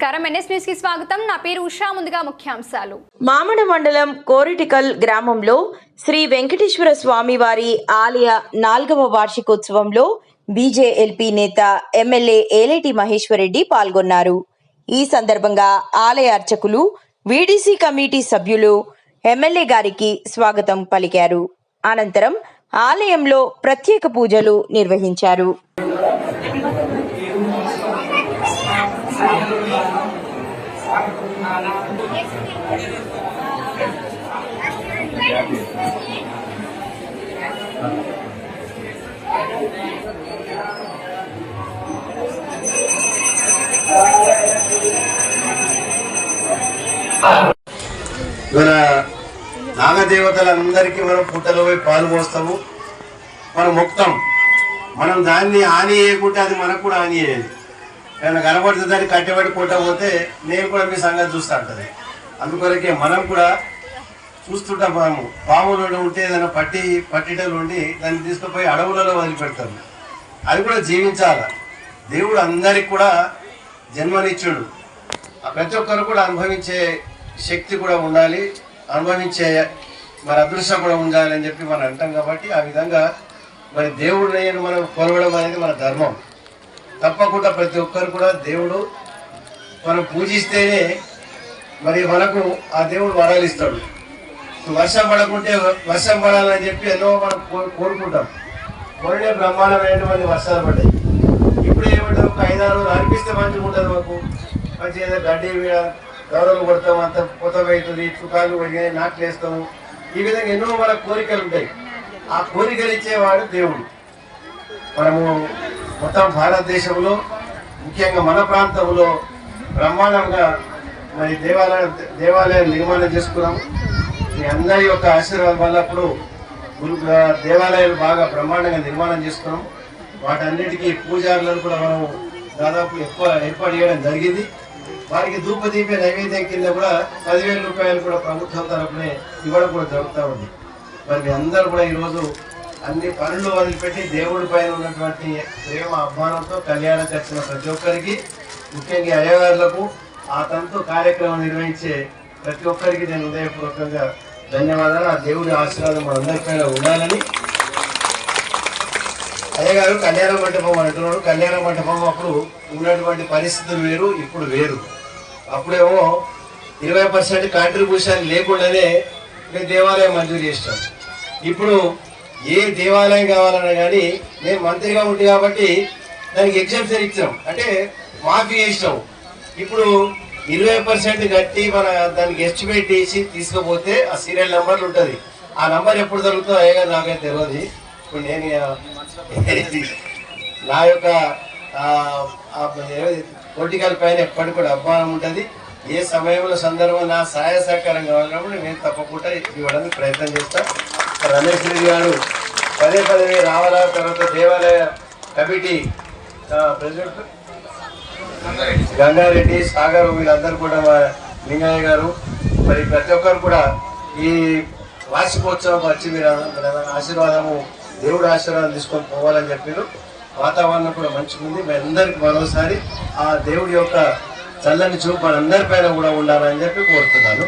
నమస్కారం. ఎన్ఎస్కి స్వాగతం. నా పేరు ఉషా. ముందుగా ముఖ్యాంశాలు. మామడ మండలం కోరిటికల్ గ్రామంలో శ్రీ వెంకటేశ్వర స్వామి వారి ఆలయ నాలుగవ వార్షికోత్సవంలో బీజేఎల్పీ నేత ఎమ్మెల్యే ఏలేటి మహేశ్వరరెడ్డి పాల్గొన్నారు. ఈ సందర్భంగా ఆలయ అర్చకులు వీడీసీ కమిటీ సభ్యులు ఎమ్మెల్యే గారికి స్వాగతం పలికారు. అనంతరం ఆలయంలో ప్రత్యేక పూజలు నిర్వహించారు. మన నాగదేవతలందరికీ మనం పుట్టలో పోయి పాలు పోస్తాము. మనం ముక్తం. మనం దాన్ని హాని చేయకుంటే అది మనకు కూడా హాని చేయాలి ఏమైనా కనబడుతుందని కట్టబడి కట్టబడి పోతే నేను కూడా మీ సంగతి చూస్తూ ఉంటుంది. అందుకొరకే మనం కూడా చూస్తుంటాం పాము పాములు ఉంటే ఏదైనా పట్టి పట్టిటలు ఉండి దాన్ని తీసుకుపోయి అడవులలో వదిలిపెడతాము అది కూడా జీవించాలి. దేవుడు అందరికి కూడా జన్మనిచ్చుడు. ప్రతి ఒక్కరు కూడా అనుభవించే శక్తి కూడా ఉండాలి. అనుభవించే మరి అదృష్టం కూడా ఉండాలి అని చెప్పి మనం అంటాం కాబట్టి ఆ విధంగా మరి దేవుడు మనం కొలవడం అనేది మన ధర్మం. తప్పకుండా ప్రతి ఒక్కరు కూడా దేవుడు మనం పూజిస్తేనే మరి మనకు ఆ దేవుడు వరాలు ఇస్తాడు. వర్షం పడకుంటే వర్షం పడాలని చెప్పి ఎన్నో మనం కో- కోరుకుంటాం. మొన్ననే బ్రహ్మాండమైనటువంటి వర్షాలు పడ్డాయి. ఇప్పుడు ఏమంటే ఒక ఐదారు రోజులు అనిపిస్తే మంచిగా ఉంటుంది మాకు. మంచి ఏదో గడ్డి మీద గౌరవం కొడతాం అంత కొత్త అవుతుంది చుకాలు పడినాయి నాట్లు వేస్తాము. ఈ విధంగా ఎన్నో మన కోరికలు ఉంటాయి. ఆ కోరికలు ఇచ్చేవాడు దేవుడు. మనము మొత్తం భారతదేశంలో ముఖ్యంగా మన ప్రాంతంలో బ్రహ్మాండంగా మరి దేవాలయ దేవాలయం నిర్మాణం చేసుకున్నాం. మీ అందరి యొక్క ఆశీర్వాదం వల్ల అప్పుడు గురు దేవాలయాలు బాగా బ్రహ్మాండంగా నిర్మాణం చేసుకున్నాం. వాటన్నిటికీ పూజారులను కూడా మనం దాదాపు ఎక్కువ ఏర్పాటు చేయడం జరిగింది. వారికి ధూపదీప నైవేద్యం కింద కూడా పదివేల రూపాయలు కూడా ప్రభుత్వం తరపునే ఇవ్వడం కూడా జరుగుతూ ఉంది. మరి మీ అందరూ కూడా ఈరోజు అన్ని పనులు వదిలిపెట్టి దేవుడి పైన ఉన్నటువంటి ప్రేమ అభిమానంతో కళ్యాణం చేసిన ప్రతి ఒక్కరికి ముఖ్యంగా అయ్యగారులకు ఆ తంతు కార్యక్రమం నిర్వహించే ప్రతి ఒక్కరికి నేను హృదయపూర్వకంగా ధన్యవాదాలు. ఆ దేవుడి ఆశీర్వాదం మనందరిపైన ఉండాలని. అయ్యగారు కళ్యాణ మంటపం అంటున్నాడు. కళ్యాణ మంటపం అప్పుడు ఉన్నటువంటి పరిస్థితులు వేరు ఇప్పుడు వేరు. అప్పుడేమో ఇరవై పర్సెంట్ కాంట్రిబ్యూషన్ లేకుండానే దేవాలయం మంజూరు చేస్తాం ఇప్పుడు ఏ దేవాలయం కావాలన్నా కానీ నేను మంత్రిగా ఉంటే కాబట్టి దానికి ఎగ్జామ్షన్ ఇచ్చాం. అంటే మాఫీ చేసినాం. ఇప్పుడు ఇరవై పర్సెంట్ కట్టి మన దానికి ఎస్టిమేట్ చేసి తీసుకుపోతే ఆ సీరియల్ నెంబర్ ఉంటుంది. ఆ నెంబర్ ఎప్పుడు దొరుకుతుందో అయ్యగా నాకైతే తెలియదు ఇప్పుడు నేను నా యొక్క పొలిటికల్ పైన ఎప్పటికి కూడా అభిమానం ఉంటుంది. ఏ సమయంలో సందర్భం నా సహాయ సహకారం కావాలన్నప్పుడు నేను తప్పకుండా ఇవ్వడానికి ప్రయత్నం చేస్తాను రమేష్ రెడ్డి గారు పదే పదే రావాలా తర్వాత దేవాలయ కమిటీ ప్రెసిడెంట్ గంగారెడ్డి. సాగర్ వీళ్ళందరూ కూడా లింగయ్య గారు మరి ప్రతి ఒక్కరు కూడా ఈ వార్షికోత్సవం వచ్చి మీరు ఆశీర్వాదము దేవుడు ఆశీర్వాదం తీసుకొని పోవాలని చెప్పారు. వాతావరణం కూడా మంచిగా ఉంది. మీ అందరికి మరోసారి ఆ దేవుడి యొక్క చల్లని చూపు మనందరిపైన కూడా ఉండాలని చెప్పి కోరుతున్నాను.